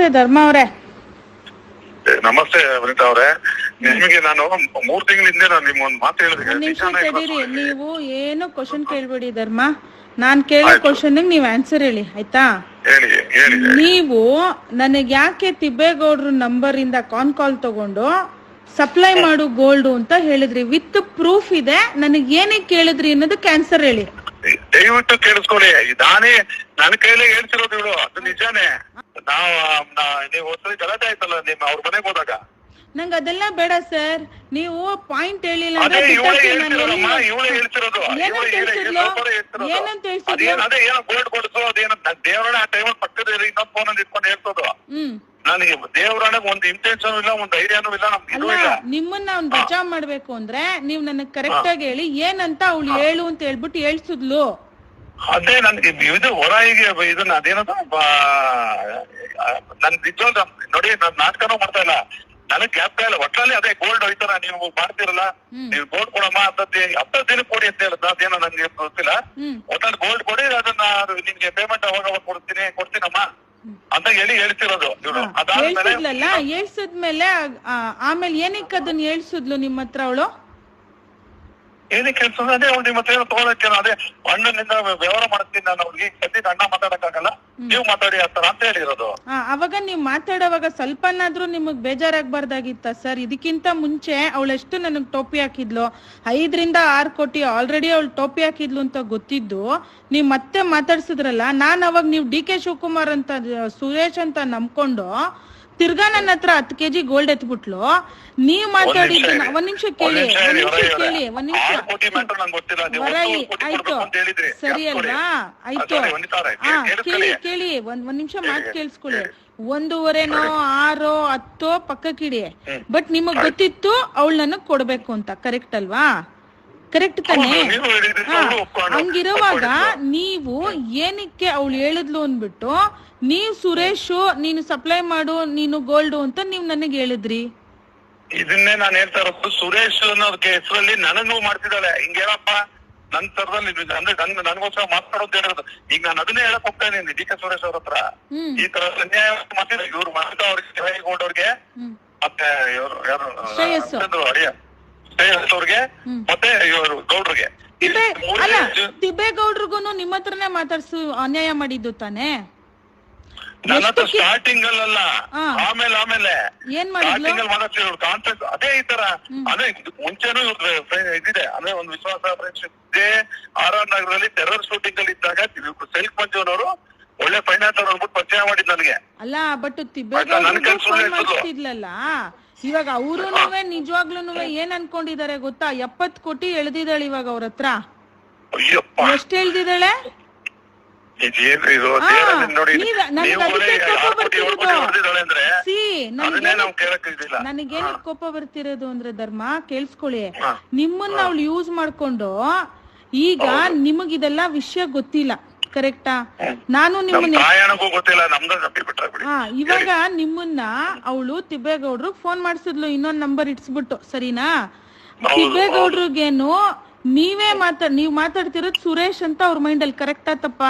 ನಮಸ್ತೆ ಧರ್ಮ ಅವರೇ. ನಮಸ್ತೆ ವನಿತಾ ಅವರೇ. ನಿಮಗೆ ನಾನು ಮೂರ್ ತಿಂಗಳ ಹಿಂದೆ ನಾನು ಒಂದು ಮಾತು ಹೇಳಿದೆ ಒಂದ್ ನಿಮಿಷ ನಿಜಾನ ಇಲ್ಲ ತಡೀರಿ ಸುಳ್ಳು? ನೀವು ಏನು ಕ್ವಶನ್ ಕೇಳ್ಬೇಡಿ ಧರ್ಮ. ನಾನ್ ಕೇಳೋ. ಕ್ವಶನ್ ನೀವ್ ಆನ್ಸರ್ ಹೇಳಿ ಆಯ್ತಾ? ನೀವು ನನಗೆ ಯಾಕೆ ತಿಬ್ಬೇಗೌಡ್ರ ನಂಬರ್ ಇಂದ ಕಾನ್ ಕಾಲ್ ತಗೊಂಡು ಸಪ್ಲೈ ಮಾಡು ಗೋಲ್ಡ್ ಅಂತ ಹೇಳಿದ್ರಿ? ವಿತ್ ಪ್ರೂಫ್ ಇದೆ. ನನಗೆ ಏನೇ ಕೇಳಿದ್ರಿ ಅನ್ನೋದಕ್ಕೆ ಆನ್ಸರ್ ಹೇಳಿ. ದಯವಿಟ್ಟು ಕೇಳಿಸ್ಕೊಳ್ಳಿ. ನಾನೇ ನನ್ನ ಕೈಲೇ ಹೇಳ್ತಿರೋದು ಇವಳು ಅದು ನಿಜಾನೇ. ನಾವು ನಾ- ನೀವು ಒಂದ್ಸರಿ ಗಲಾಟೆ ಆಯ್ತಲ್ಲ ನಿಮ್ಮ ಅವ್ರ ಮನೆಗೆ ಹೋದಾಗ? ನಂಗೆ ಅದೆಲ್ಲ ಬೇಡ ಸರ್. ನೀವು ಪಾಯಿಂಟ್ ಹೇಳಿಲ್ಲ ಅದೇ ಅಂದ್ರೆ ಇವಳೇ ಬಿಟ್ಟಾಕ್ತೀನಿ ನಾನು ಹೇಳ್ತಿರೋದಮ್ಮ ಎಲ್ಲಿ- ಇವಳೇ ಹೇಳ್ತಿರೋದು. ಏನಂತ ಇವಳೇ ಹೇಳಿ- ಹೇಳ್ತಿದ್ಲು? ಹೇಳ್ತಿರೋದು. ಏನಂತ ಹೇಳ್ತಿದ್ಲು? ಅದೇನ್ ಅದೇ ಏನೋ ಗೋಲ್ಡ್ ಕೊಡಿಸು ಅದೇನೋ ಆ ಇನ್ನೊಂದು ಫೋನ್ ಅಲ್ಲಿ ಇಟ್ಕೊಂಡು ಹೇಳ್ತೋದು ಹ್ಮ್. ನನಗೆ ಒಂದು ಇಂಟೆನ್ಷನ್ ಇಲ್ಲ ಒಂದು ಧೈರ್ಯನೂ ಇಲ್ಲ ನಮ್ಗೆ ಅಲ್ಲ ಇಲ್ಲ. ನಿಮ್ಮನ್ನ ಅವ್ನ್ ಬಚಾವ್ ಮಾಡ್ಬೇಕು ಅಂದ್ರೆ ನೀವ್ ನನಗ್ ಕರೆಕ್ಟ್ ಆಗಿ ಹೇಳಿ ಏನಂತ ಅವ್ಳು ಹೇಳು ಅಂತ ಹೇಳ್ಬಿಟ್ಟು ಹೇಳ್ಸುದ್ಲು. ಅದೇ ನನ್ಗೆ ಇದು ಹೊರ ಹೀಗೆ ಇದನ್ನ ಅದೇನದು? ನನ್ ನಿಜವಾದ ನೋಡಿ ನಾನ್ ನಾಟಕನೂ ಮಾಡ್ತಾ ಇಲ್ಲ. ನನಗ್ ಗ್ಯಾಪ್ ಇಲ್ಲ ಒಟ್ಟಲ್ಲಿ ಅದೇ ಗೋಲ್ಡ್ ಹೋಯ್ತಾರ ನೀವು ಮಾಡ್ತಿರಲ್ಲ. ನೀವು ಗೋಲ್ಡ್ ಕೊಡಮ್ಮ ಅಂತದ್ದೇ ಹತ್ತ ದಿನ ಕೊಡಿ ಅಂತ ಹೇಳುದು ಅದೇನೋ ನನ್ಗೆ ಗೊತ್ತಿಲ್ಲ. ಒಟ್ಟಲ್ಲಿ ಗೋಲ್ಡ್ ಕೊಡಿ ಅದನ್ನ ನಿಮ್ಗೆ ಪೇಮೆಂಟ್ ಅವಾಗ ಅವಾಗ ಕೊಡ್ತೀನಿ ಕೊಡ್ತೀನಮ್ಮ. ಅಂತ ಹೇಳಿ ಹೇಳ್ತಿರೋದು ಇವ್ರು. ಅದಾದ್ಮೇಲೆ ಹೇಳ್ಸಿದ್ಮೇಲೆ ಆಮೇಲೆ ಏನಕ್ಕೆ ಅದನ್ನ ಹೇಳ್ಸಿದ್ಲು ನಿಮ್ಮ ಹತ್ರ ಅವಳು? ಏನಕ್ಕೆ ಕೆಲಸ ಅದೇ ಅವ್ರು ನಿಮ್ಮ ಹತ್ರ ಏನೋ ತಗೊಳಕ್ಕೆ ಅದೇ ಅಣ್ಣನಿಂದ ವ್ಯವಹಾರ ಮಾಡ್ತೀನಿ ನಾನು ಅವ್ರಿಗೆ. ಸದ್ಯಕ್ಕೆ ಅಣ್ಣ ಮಾತಾಡಕ್ಕಾಗಲ್ಲ. ನೀವು ಮಾತಾಡಿ ಆತರ ಅಂತ ಹೇಳಿರೋದು. ಅವಾಗ ನೀವ್ ಮಾತಾಡೋವಾಗ ಸ್ವಲ್ಪನಾದ್ರೂ ನಿಮಗ್ ಬೇಜಾರಾಗ್ಬಾರ್ದಾಗಿತ್ತ ಸರ್? ಇದಕ್ಕಿಂತ ಮುಂಚೆ ಅವಳೆಷ್ಟು ನನಗ್ ಟೋಪಿ ಹಾಕಿದ್ಲು? ಐದರಿಂದ ಆರ್ ಕೋಟಿ ಆಲ್ರೆಡಿ ಅವಳು ಟೋಪಿ ಹಾಕಿದ್ಲು ಅಂತ ಗೊತ್ತಿದ್ದು. ನೀವ್ ಮತ್ತೆ ಮಾತಾಡ್ಸಿದ್ರಲ್ಲ ನಾನ್ ಅವಾಗ ನೀವು ಡಿ ಕೆ ಶಿವಕುಮಾರ್ ಅಂತ ಸುರೇಶ್ ಅಂತ ನಂಬ್ಕೊಂಡು ತಿರ್ಗಾ ನನ್ನ ಹತ್ರ ಹತ್ತು ಕೆಜಿ ಗೋಲ್ಡ್ ಎತ್ಬಿಟ್ಲು. ನೀವ್ ಮಾತಾಡಿದ್ದು. ಒಂದ್ ನಿಮಿಷ ಕೇಳಿ ಒಂದ್ ನಿಮಿಷ ಕೇಳಿ. ಒಂದ್ ನಿಮಿಷ. ಬರಲಿ ಆಯ್ತು. ಸರಿ. ಅಲ್ವಾ? ಆಯ್ತು. ಹಾ. ಕೇಳಿ ಕೇಳಿ ಒಂದ್ ಒಂದ್ ನಿಮಿಷ ಮಾತು ಕೇಳಿಸ್ಕೊಳ್ಳಿ. ಒಂದೂವರೆನೋ ಆರೋ ಹತ್ತೋ ಪಕ್ಕಕ್ಕಿಡಿ. ಬಟ್ ನಿಮಗ್ ಗೊತ್ತಿತ್ತು ಅವಳು ನನಗ್ ಕೊಡ್ಬೇಕು ಅಂತ. ಕರೆಕ್ಟ್ ಅಲ್ವಾ? ಕರೆಕ್ಟ್ ತಾನೆ? ಹಂಗಿರುವಾಗ ನೀವು ಏನಕ್ಕೆ ಅವಳು ಹೇಳಿದ್ಲು ಅಂದ್ಬಿಟ್ಟು ನೀವ್ ಸುರೇಶ್ ನೀನು ಸಪ್ಲೈ ಮಾಡು ನೀನು ಗೋಲ್ಡ್ ಅಂತ ನೀವ್ ನನಗೆ ಹೇಳಿದ್ರಿ? ಇದನ್ನೇ ನಾನು ಹೇಳ್ತಾ ಇರೋದು. ಸುರೇಶ್ ಅನ್ನೋದಕ್ಕೆ ಹೆಸರಲ್ಲಿ ನನಗೂ ಮಾಡ್ತಿದ್ದಾಳೆ. ಹಿಂಗೇನಪ್ಪ? ನನ್ ತರದಲ್ಲಿ ಅಂದ್ರೆ ನನ್ ನನಗೋಸ್ಕರ ಮಾತಾಡೋದು ಹೇಳಿರೋದು ಈಗ ನಾನು ಅದನ್ನೇ ಹೇಳಕ್ ಹೋಗ್ತಾ ಇದ್ದೀನಿ ಡಿ ಕೆ ಸುರೇಶ್ ಅವ್ರ ಹತ್ರ. ಈ ತರ ಅನ್ಯಾಯ ಮಾಡ್ತಿದ್ರು ಇವ್ರು ಮಾಡ್ತಾ ಅವ್ರಿಗೆ ಗೋಲ್ಡ್ ಅವ್ರಿಗೆ ಮತ್ತೆ ಇವರು ಯಾರು ಶ್ರೇಯಸ್. ಅವ್ರಿಗೆ ಮತ್ತೆ ಇವರು ಗೌಡ್ರಿಗೆ. ಅಲ್ಲ ಜ- ನಿಮ್ಮ ಹತ್ರನೇ ಮಾತಾಡ್ಸು ಅನ್ಯಾಯ ಮಾಡಿದ್ದು ತಾನೇ? ನನ್ನ ಹತ್ರ ಸ್ಟಾರ್ಟಿಂಗ್ ಅಲ್ಲ. ಆಮೇಲೆ ಆಮೇಲೆ. ಏನ್ ಮಾಡಿದ್ಲು? ಸ್ಟಾರ್ಟಿಂಗ್ ಅಲ್ಲಿ ಮಾತಾಡ್ತಿದ್ರು ಕಾಂಟ್ಯಾಕ್ಟ್ ಅದೇ ಈ ತರ. ಅಂದ್ರೆ ಮುಂಚೆನೂ ಇವ್ರ ಇದಿದೆ. ಅಂದ್ರೆ ಒಂದು ವಿಶ್ವಾಸ ಫ್ರೆಂಡ್ಶಿಪ್ ಇದೆ. ಆರ್ ಆರ್ ನಗರದಲ್ಲಿ ಟೆರರ್ ಶೂಟಿಂಗ್ ಅಲ್ಲಿ ಇದ್ದಾಗ ಸೆಲ್ಫ್ ಮಂಜುನವರು ಒಳ್ಳೆ ಫೈನಾನ್ಸ್ ಅವ್ರು ಅಂದ್ಬಿಟ್ಟು ಪರಿಚಯ ಮಾಡಿದ್ ನನಗೆ. ಅಲ್ಲ ಬಟ್ ನನ್ ಇವಾಗ ಅವರುನುವೆ ನಿಜವಾಗ್ಲೂನು ಏನ್ ಅನ್ಕೊಂಡಿದ್ದಾರೆ ಗೊತ್ತಾ? ಎಪ್ಪತ್ ಕೋಟಿ ಎಳ್ದಿದ್ದಾಳೆ ಇವಾಗ ಅವ್ರ ಹತ್ರ. ಅಯ್ಯಪ್ಪ. ಎಷ್ಟ್ ಎಳ್ದಿದ್ದಾಳೆ? ಇದೇನ್ರಿ ಇದು? ಆ, ದೇವರನ್ನ ನೋಡಿ ನೀವ್- ನನಗ್ ನೀವು ಅದಕ್ಕೆ ಕೋಪ ಕೋಟಿ ಬರ್ತಿರೋದು. ಅಂದ್ರೆ ಸಿ ಅದನ್ನೇ ನಾವು ಕೇಳಕ್ ಇದಿಲ್ಲ. ನನಗೇನ ಕೋಪ ಬರ್ತಿರೋದು ಅಂದ್ರೆ ಧರ್ಮ ಕೇಳಿಸ್ಕೊಳ್ಳಿ. ಹಾ. ನಿಮ್ಮನ್ನ ಅವಳು ಯೂಸ್ ಮಾಡ್ಕೊಂಡು ಈಗ ನಿಮಗಿದೆಲ್ಲ ವಿಷಯ ಗೊತ್ತಿಲ್ಲ. ಕರೆಕ್ಟಾ? ನಾನು ನಮ್ ನಿಮ್ಮನ್ನ ತಾಯಣಗೂ ಗೊತ್ತಿಲ್ಲ ನಮ್ದ ತಪ್ಪಿ ಬಿಟ್ರೆ ಹಾ ಇವಾಗ ನಿಮ್ಮನ್ನ ಅವಳು ತಿಬ್ಬೇಗೌಡ್ರು ಫೋನ್ ಮಾಡಿಸಿದ್ಲು ಇನ್ನೊಂದ್ ನಂಬರ್ ಇಟ್ಸ್ಬಿಟ್ಟು ಸರಿನಾ? ತಿಬ್ಬೇಗೌಡ್ರಿಗೇನು ನೀವೇ ಮಾತಾಡ್ ನೀವ್ ಮಾತಾಡ್ತಿರೋದ್ ಸುರೇಶ್ ಅಂತ ಅವ್ರ ಮೈಂಡ್ ಅಲ್ಲಿ ಕರೆಕ್ಟಾ ತಪ್ಪ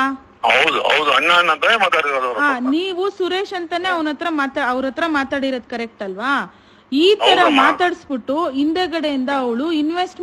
ಹೌದು ಹೌದು ಅಣ್ಣ ಅನ್ನಂದ್ರೆ ಮಾತಾಡಿರೋದು ಅವ್ರು. ಹಾ ನೀವು ಸುರೇಶ್ ಅಂತಾನೆ ಅವನ ಹತ್ರ ಮಾತಾ ಅವ್ರ ಹತ್ರ ಮಾತಾಡಿರೋದ್ ಕರೆಕ್ಟ್ ಅಲ್ವಾ? ಈ ತರ. ಮಾತಾಡ್ಸ್ಬಿಟ್ಟು ಹಿಂದೆಗಡೆಯಿಂದ ಅವಳು ಇನ್ವೆಸ್ಟ್